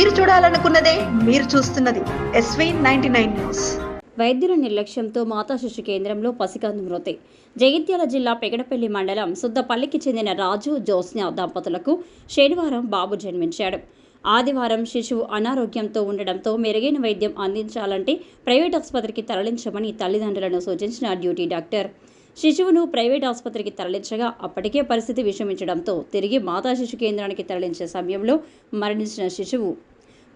మీరు చూడాలనుకున్నదే మీరు చూస్తున్నది ఎస్వీ నైన్టీ నైన్ న్యూస్ వైద్యుల నిర్లక్ష్యంతో మాతా శిశు కేంద్రంలో పసికందు మృతి. జగిత్యాల జిల్లా పెగడపల్లి మండలం సుద్దపల్లికి చెందిన రాజు జోస్న దంపతులకు శనివారం బాబు జన్మించాడు. ఆదివారం శిశువు అనారోగ్యంతో ఉండడంతో మెరుగైన వైద్యం అందించాలంటే ప్రైవేట్ ఆసుపత్రికి తరలించమని తల్లిదండ్రులను సూచించిన డ్యూటీ డాక్టర్. శిశువును ప్రైవేట్ ఆసుపత్రికి తరలించగా అప్పటికే పరిస్థితి విషమించడంతో తిరిగి మాతా శిశు కేంద్రానికి తరలించే సమయంలో మరణించిన శిశువు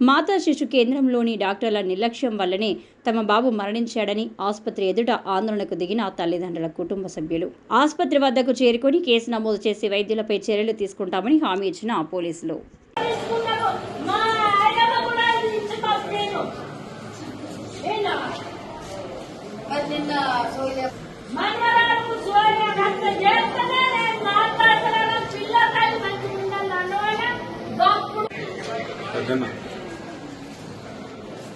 మాతా శిశు కేంద్రంలోని డాక్టర్ల నిర్లక్ష్యం వల్లనే తమ బాబు మరణించాడని ఆసుపత్రి ఎదుట ఆందోళనకు దిగిన తల్లిదండ్రుల కుటుంబ సభ్యులు ఆసుపత్రి వద్దకు చేరుకొని కేసు నమోదు చేసి వైద్యులపై చర్యలు తీసుకుంటామని హామీ ఇచ్చిన పోలీసులు తీసుకున్నాను.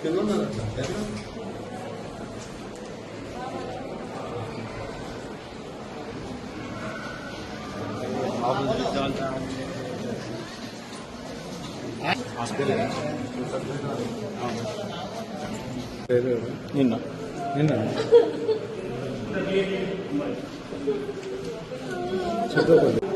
మా ఆయనమ్మ కూడా ఇచ్చి పంపాను. ఏంటా? మనవరాలకు సోనియా గాంధీ చేస్తేనే నేను మాట్లాడతాను. పిల్లకాయలు మంచిగా ఉండాలి అన్నవాళ్ళ గొప్ప పెద్దన్న కింద ఉన్నది అట్లా పెద్దన్న. పేరు ఎవరు? నిన్న నిన్న చదువుకోండి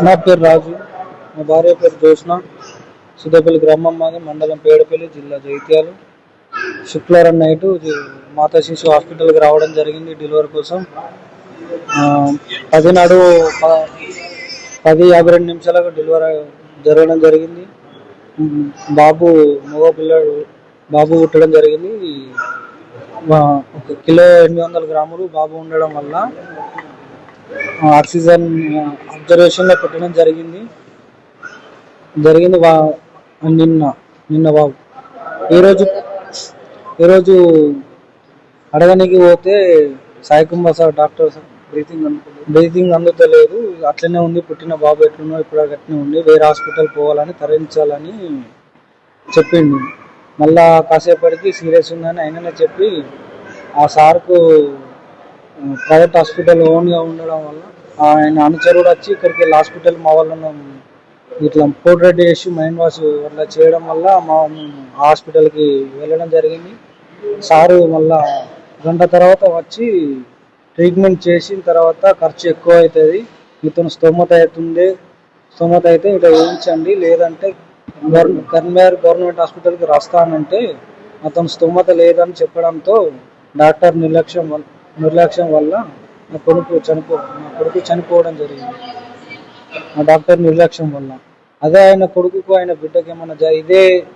నా పేరు రాజు. మా భార్య పేరు జోష్న సుద్దపల్లి గ్రామం మాది మండలం పేడపల్లి జిల్లా జైత్యాలు శుక్రవారం నైట్ మాతా శిశు హాస్పిటల్కి రావడం జరిగింది డెలివరీ కోసం. పదినాడు పది నాడు పది యాభై రెండు నిమిషాలకు డెలివరీ జరగడం జరిగింది. బాబు మగ పిల్లడు బాబు పుట్టడం జరిగింది. ఒక కిలో ఎనిమిది వందల గ్రాములు బాబు ఉండడం వల్ల ఆక్సిజన్ అబ్జర్వేషన్లో పెట్టడం జరిగింది. జరిగింది వా నిన్న నిన్న బాబు ఈరోజు ఈరోజు అడగనికి పోతే Sai Kumar sir doctor sir breathing breathing అందుతలేదు. అట్లనే ఉంది పుట్టిన బాబు ఎట్లున్నో ఇప్పుడు అట్లనే ఉంది. వేరే హాస్పిటల్ పోవాలని తరలించాలని చెప్పిండు. మళ్ళా కాసేపటికి సీరియస్ ఉందని ఆయననే చెప్పి ఆ సార్కు ప్రైవేట్ హాస్పిటల్ ఓన్గా ఉండడం వల్ల ఆయన అనుచరుడు వచ్చి ఇక్కడికి వెళ్ళి హాస్పిటల్ మా వాళ్ళను ఇట్లా పోర్ట్రేట్ చేసి మైండ్ వాష్ అట్లా చేయడం వల్ల మా మేము హాస్పిటల్కి వెళ్ళడం జరిగింది. సారు మళ్ళా గంట తర్వాత వచ్చి ట్రీట్మెంట్ చేసిన తర్వాత ఖర్చు ఎక్కువ అవుతుంది. ఇతను స్తోమత అవుతుంది స్తోమత అయితే ఇట్లా వేయించండి. లేదంటే గవర్నమెంట్ గవర్నమెంట్ హాస్పిటల్కి రాస్తానంటే అతను స్తోమత లేదని చెప్పడంతో డాక్టర్ నిర్లక్ష్యం నిర్లక్ష్యం వల్ల నా కొడుకు చనిపో నా కొడుకు చనిపోవడం జరిగింది. ఆ డాక్టర్ నిర్లక్ష్యం వల్ల. అదే ఆయన కొడుకుకు ఆయన బిడ్డకి ఏమన్నా జ- ఇదే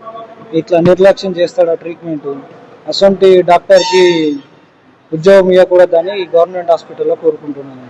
ఇట్లా నిర్లక్ష్యం చేస్తాడు ఆ ట్రీట్మెంట్ అసొంటి డాక్టర్కి ఉద్యోగం ఇవ్వకూడదని గవర్నమెంట్ హాస్పిటల్లో కోరుకుంటున్నాను.